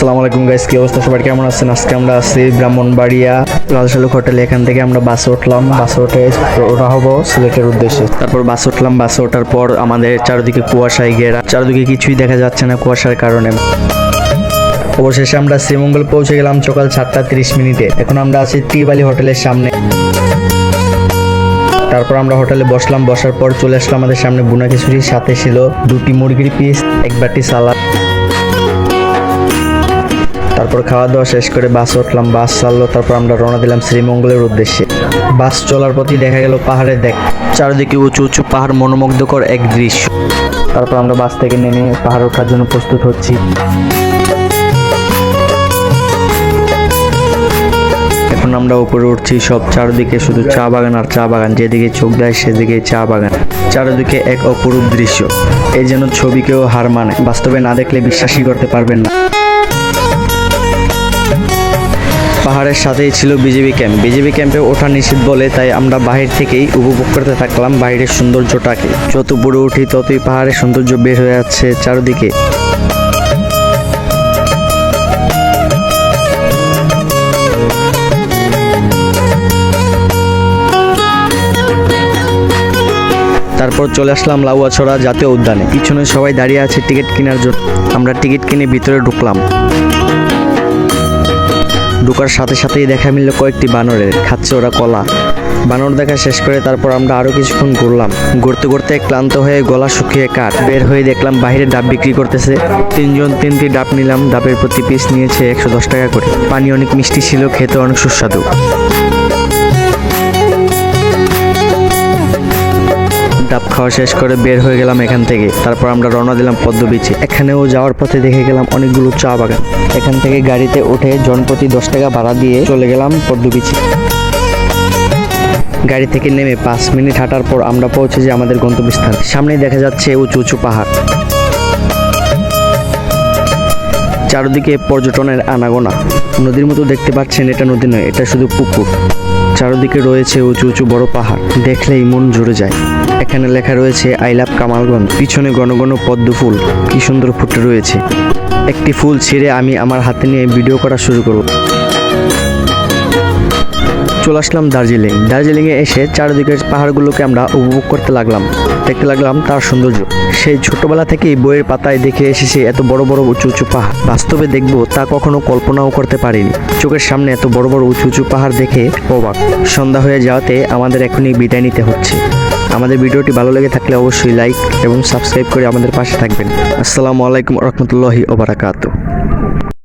আসসালামু আলাইকুম গাইস কি অবস্থা? সবাই কেমন আছেন? আজকে আমরা আছি ব্রাহ্মণবাড়িয়া রাজশালুক হোটেলে। এখান থেকে আমরা বাসে উঠলাম। বাসে উঠে ওঠা হব সিলেটের উদ্দেশ্যে। তারপর বাসে উঠলাম। বাসে ওঠার পর আমাদের চারিদিকে কুয়াশায় ঘেরা। চারিদিকে কিছুই দেখা যাচ্ছে না কুয়াশার কারণে। অবশেষে আমরা শ্রীমঙ্গল পৌঁছে গেলাম সকাল সাতটা তিরিশ মিনিটে। এখন আমরা আছি ত্রিবালি হোটেলের সামনে। তারপর আমরা হোটেলে বসলাম। বসার পর চলে আসলাম আমাদের সামনে। বুনা খিচুড়ির সাথে ছিল দুটি মুরগির পিস এক বাটি সালাদ তারপর খাওয়া দাওয়া শেষ করে বাস উঠলাম, বাস চাললো তারপর আমরা রওনা দিলাম শ্রীমঙ্গলের উদ্দেশ্যে। বাস চলার পথই দেখা গেল পাহাড়ের দেখ, চারিদিকে উঁচু উঁচু পাহাড়, মনোমুগ্ধকর এক দৃশ্য। তারপর আমরা বাস থেকে নেমে পাহাড় ওঠার জন্য প্রস্তুত হচ্ছি। এখন আমরা উপরে উঠছি, সব চারিদিকে শুধু চা বাগান আর চা বাগান, যেদিকে চোখ দেয় সেদিকে চা বাগান। চারিদিকে এক অপরূপ দৃশ্য এই যেন ছবিকেও হার মানে বাস্তবে না দেখলে বিশ্বাসই করতে পারবেন না। পাহাড়ের সাথেই ছিল বিজেপি ক্যাম্প। বিজেপি ক্যাম্পে ওঠা নিষিদ্ধ বলে তাই আমরা বাহির থেকেই উপভোগ করতে থাকলাম বাইরের সৌন্দর্যটাকে। যত উপরে উঠি ততই পাহাড়ের সৌন্দর্য বের হয়ে যাচ্ছে চারিদিকে। তারপর চলে আসলাম লাউয়াছড়া জাতীয় উদ্যানে। পিছনে সবাই দাঁড়িয়ে আছে টিকিট কেনার জন্য। আমরা টিকিট কিনে ভিতরে ঢুকলাম। ঢোকার সাথে সাথেই দেখা মিলল কয়েকটি বানরের, খাচ্ছে ওরা কলা। বানর দেখা শেষ করে তারপর আমরা আরও কিছুক্ষণ ঘুরলাম। ঘুরতে ঘুরতে ক্লান্ত হয়ে গলা শুকিয়ে কাঠ বের হয়ে দেখলাম বাইরে ডাব বিক্রি করতেছে। তিনজন তিনটি ডাব নিলাম, ডাবের প্রতি পিস নিয়েছে একশো দশ টাকা করে। পানি অনেক মিষ্টি ছিল, খেতে অনেক সুস্বাদু। খাওয়া শেষ করে বের হয়ে গেলাম এখান থেকে। তারপর আমরা রওনা দিলাম পদ্ম বিচে এখানেও যাওয়ার পথে দেখে গেলাম অনেকগুলো চা বাগান। এখান থেকে গাড়িতে উঠে জনপ্রতি দশ টাকা ভাড়া দিয়ে চলে গেলাম পদ্ম বিচে গাড়ি থেকে নেমে পাঁচ মিনিট হাঁটার পর আমরা পৌঁছে যাই আমাদের গন্তব্যস্থান। সামনেই দেখা যাচ্ছে উঁচু উঁচু পাহাড়। চারদিকে পর্যটনের আনাগোনা। নদীর মতো দেখতে পাচ্ছেন এটা নদী নয়, এটা শুধু পুকুর। চারদিকে রয়েছে উঁচু উঁচু বড় পাহাড়। দেখলেই মন জুড়ে যায়। এখানে লেখা রয়েছে, আই লাভ কামালগঞ্জ। পিছনে ঘন ঘন পদ্ম ফুল। কি সুন্দর ফুটে রয়েছে। একটি ফুল ছিঁড়ে আমি আমার হাতে নিয়ে ভিডিও করা শুরু করব। চলে আসলাম দার্জিলিং। দার্জিলিংয়ে এসে চারিদিকের পাহাড়গুলোকে আমরা উপভোগ করতে লাগলাম। দেখতে লাগলাম তার সৌন্দর্য। সেই ছোটবেলা থেকেই বইয়ের পাতায় দেখে এসেছি এত বড় বড় উঁচু উঁচু পাহাড়। বাস্তবে দেখব তা কখনো কল্পনাও করতে পারিনি। চোখের সামনে এত বড় বড় উঁচু উঁচু পাহাড় দেখে অবাক। সন্ধ্যা হয়ে যাওয়াতে আমাদের এখনই বিদায় নিতে হচ্ছে। আমাদের ভিডিওটি ভালো লেগে থাকলে অবশ্যই লাইক এবং সাবস্ক্রাইব করে আমাদের পাশে থাকবেন। আসসালামু আলাইকুম রহমতুল্লাহি ওবারাকাতু